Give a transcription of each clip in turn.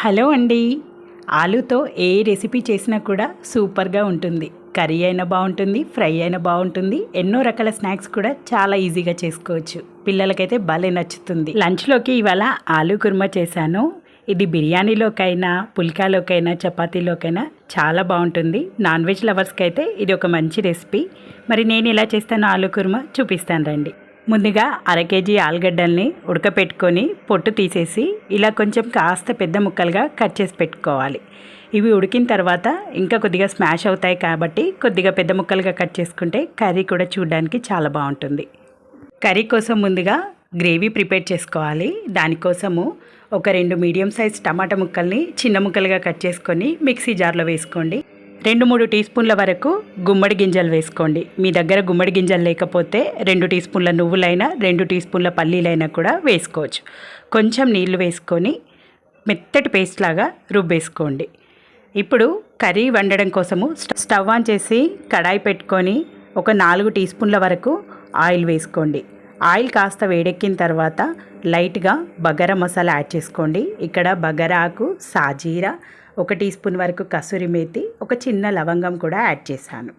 Hello అండి. ఆలూతో ఏ recipe చేసినా కూడా సూపర్గా ఉంటుంది. కర్రీ అయినా బాగుంటుంది ఫ్రై అయినా బాగుంటుంది. ఎన్నో రకాల స్నాక్స్ కూడా చాలా ఈజీగా చేసుకోవచ్చు. పిల్లలకైతే భలే నచ్చుతుంది. లంచ్లోకి ఇవాళ ఆలూ కుర్మా చేశాను. ఇది బిర్యానీలోకైనా పుల్కాలోకైనా చపాతీలోకైనా చాలా బాగుంటుంది. నాన్ వెజ్ లవర్స్కి అయితే ఇది ఒక మంచి రెసిపీ. మరి నేను ఎలా చేస్తానో ఆలూ కుర్మా? చూపిస్తాను రండి. ముందుగా అర కేజీ ఆలుగడ్డల్ని ఉడకపెట్టుకొని పొట్టు తీసేసి ఇలా కొంచెం కాస్త పెద్ద ముక్కలుగా కట్ చేసి పెట్టుకోవాలి. ఇవి ఉడికిన తర్వాత ఇంకా కొద్దిగా స్మాష్ అవుతాయి కాబట్టి కొద్దిగా పెద్ద ముక్కలుగా కట్ చేసుకుంటే కర్రీ కూడా చూడడానికి చాలా బాగుంటుంది. కర్రీ కోసం ముందుగా గ్రేవీ ప్రిపేర్ చేసుకోవాలి. దానికోసము ఒక రెండు మీడియం సైజ్ టమాటా ముక్కల్ని చిన్న ముక్కలుగా కట్ చేసుకొని మిక్సీ జార్లో వేసుకోండి. రెండు మూడు టీ స్పూన్ల వరకు గుమ్మడి గింజలు వేసుకోండి. మీ దగ్గర గుమ్మడి గింజలు లేకపోతే రెండు టీ స్పూన్ల నువ్వులైనా రెండు టీ స్పూన్ల పల్లీలైనా కూడా వేసుకోవచ్చు. కొంచెం నీళ్ళు వేసుకొని మెత్తటి పేస్ట్ లాగా రుబ్బేసుకోండి. ఇప్పుడు కర్రీ వండడం కోసము స్టవ్ ఆన్ చేసి కడాయి పెట్టుకొని ఒక నాలుగు టీ స్పూన్ల వరకు ఆయిల్ వేసుకోండి. ఆయిల్ కాస్త వేడెక్కిన తర్వాత లైట్గా బగార మసాలా యాడ్ చేసుకోండి. ఇక్కడ బగరాకు ఆకు సాజీరా ఒక టీ స్పూన్ వరకు కసూరి మేతి ఒక చిన్న లవంగం కూడా యాడ్ చేశాను.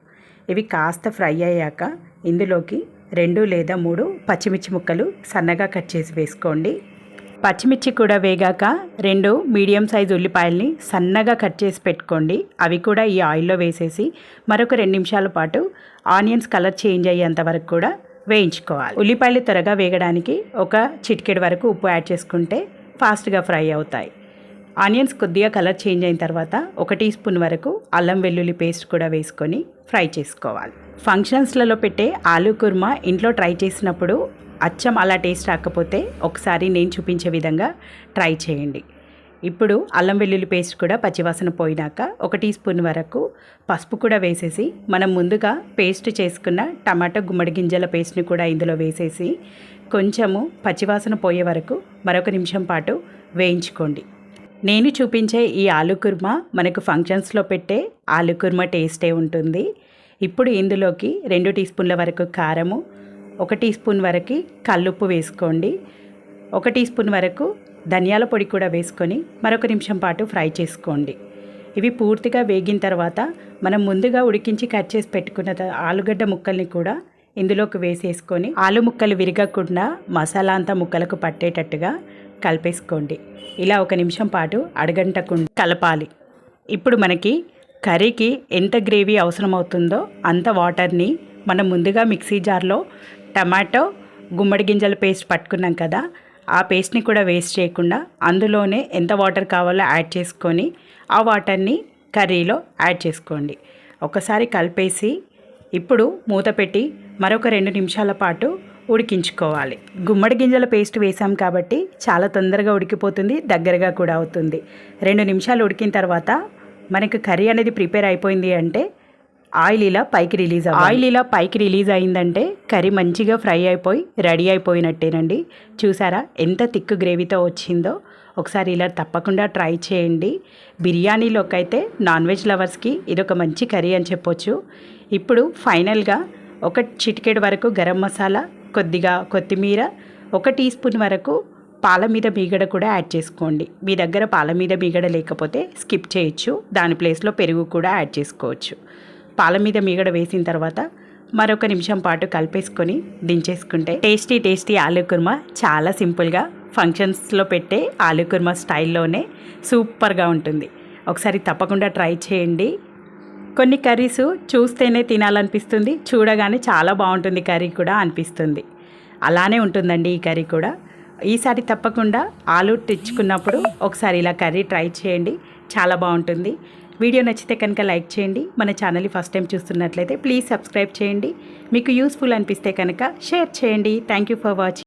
ఇవి కాస్త ఫ్రై అయ్యాక ఇందులోకి రెండు లేదా మూడు పచ్చిమిర్చి ముక్కలు సన్నగా కట్ చేసి వేసుకోండి. పచ్చిమిర్చి కూడా వేగాక రెండు మీడియం సైజ్ ఉల్లిపాయల్ని సన్నగా కట్ చేసి పెట్టుకోండి. అవి కూడా ఈ ఆయిల్లో వేసేసి మరొక రెండు నిమిషాల పాటు ఆనియన్స్ కలర్ చేంజ్ అయ్యేంత వరకు కూడా వేయించుకోవాలి. ఉల్లిపాయలు త్వరగా వేగడానికి ఒక చిటికెడు వరకు ఉప్పు యాడ్ చేసుకుంటే ఫాస్ట్గా ఫ్రై అవుతాయి. ఆనియన్స్ కొద్దిగా కలర్ చేంజ్ అయిన తర్వాత ఒక టీ స్పూన్ వరకు అల్లం వెల్లుల్లి పేస్ట్ కూడా వేసుకొని ఫ్రై చేసుకోవాలి. ఫంక్షన్స్లలో పెట్టే ఆలూ కుర్మా ఇంట్లో ట్రై చేసినప్పుడు అచ్చం అలా టేస్ట్ రాకపోతే ఒకసారి నేను చూపించే విధంగా ట్రై చేయండి. ఇప్పుడు అల్లం వెల్లుల్లి పేస్ట్ కూడా పచ్చివాసన పోయినాక ఒక టీ స్పూన్ వరకు పసుపు కూడా వేసేసి మనం ముందుగా పేస్ట్ చేసుకున్న టమాటా గుమ్మడి గింజల పేస్ట్ని కూడా ఇందులో వేసేసి కొంచెము పచ్చివాసన పోయే వరకు మరొక నిమిషం పాటు వేయించుకోండి. నేను చూపించే ఈ ఆలు కుర్మా మనకు ఫంక్షన్స్లో పెట్టే ఆలు కుర్మా టేస్టే ఉంటుంది. ఇప్పుడు ఇందులోకి రెండు టీ స్పూన్ల వరకు కారము ఒక టీ స్పూన్ వరకు కల్లుప్పు వేసుకోండి. ఒక టీ స్పూన్ వరకు ధనియాల పొడి కూడా వేసుకొని మరొక నిమిషం పాటు ఫ్రై చేసుకోండి. ఇవి పూర్తిగా వేగిన తర్వాత మనం ముందుగా ఉడికించి కట్ చేసి పెట్టుకున్న ఆలుగడ్డ ముక్కల్ని కూడా ఇందులోకి వేసేసుకొని ఆలు ముక్కలు విరగకుండా మసాలా అంతా ముక్కలకు పట్టేటట్టుగా కలిపేసుకోండి. ఇలా ఒక నిమిషం పాటు అడగంటకుండా కలపాలి. ఇప్పుడు మనకి కర్రీకి ఎంత గ్రేవీ అవసరం అవుతుందో అంత వాటర్ని మనం ముందుగా మిక్సీ జార్లో టమాటో గుమ్మడి గింజల పేస్ట్ పట్టుకున్నాం కదా ఆ పేస్ట్ని కూడా వేస్ట్ చేయకుండా అందులోనే ఎంత వాటర్ కావాలో యాడ్ చేసుకొని ఆ వాటర్ని కర్రీలో యాడ్ చేసుకోండి. ఒకసారి కలిపేసి ఇప్పుడు మూత పెట్టి మరొక రెండు నిమిషాల పాటు ఉడికించుకోవాలి. గుమ్మడి గింజల పేస్ట్ వేసాం కాబట్టి చాలా తొందరగా ఉడికిపోతుంది దగ్గరగా కూడా అవుతుంది. రెండు నిమిషాలు ఉడికిన తర్వాత మనకు కర్రీ అనేది ప్రిపేర్ అయిపోయింది అంటే ఆయిల్ ఇలా పైకి రిలీజ్ ఆయిల్ ఇలా పైకి రిలీజ్ అయిందంటే కర్రీ మంచిగా ఫ్రై అయిపోయి రెడీ అయిపోయినట్టేనండి. చూసారా ఎంత థిక్ గ్రేవీతో వచ్చిందో? ఒకసారి ఇలా తప్పకుండా ట్రై చేయండి. బిర్యానీలోకి అయితే నాన్ వెజ్ లవర్స్కి ఇది ఒక మంచి కర్రీ అని చెప్పొచ్చు. ఇప్పుడు ఫైనల్గా ఒక చిటికెడు వరకు గరం మసాలా కొద్దిగా కొత్తిమీర ఒక టీ స్పూన్ వరకు పాల మీద మీగడ కూడా యాడ్ చేసుకోండి. మీ దగ్గర పాల మీద మీగడ లేకపోతే స్కిప్ చేయొచ్చు. దాని ప్లేస్లో పెరుగు కూడా యాడ్ చేసుకోవచ్చు. పాల మీద మీగడ వేసిన తర్వాత మరొక నిమిషం పాటు కలిపేసుకొని దించేసుకుంటే టేస్టీ టేస్టీ ఆలూ కుర్మా చాలా సింపుల్గా ఫంక్షన్స్లో పెట్టే ఆలూ కుర్మా స్టైల్లోనే సూపర్గా ఉంటుంది. ఒకసారి తప్పకుండా ట్రై చేయండి. కొన్ని కర్రీస్ చూస్తేనే తినాలనిపిస్తుంది చూడగానే చాలా బాగుంటుంది కర్రీ కూడా అనిపిస్తుంది. అలానే ఉంటుందండి ఈ కర్రీ కూడా. ఈసారి తప్పకుండా ఆలు తెచ్చుకున్నప్పుడు ఒకసారి ఇలా కర్రీ ట్రై చేయండి చాలా బాగుంటుంది. వీడియో నచ్చితే కనుక లైక్ చేయండి. మన ఛానల్ని ఫస్ట్ టైం చూస్తున్నట్లయితే ప్లీజ్ సబ్స్క్రైబ్ చేయండి. మీకు యూస్ఫుల్ అనిపిస్తే కనుక షేర్ చేయండి. Thank you for watching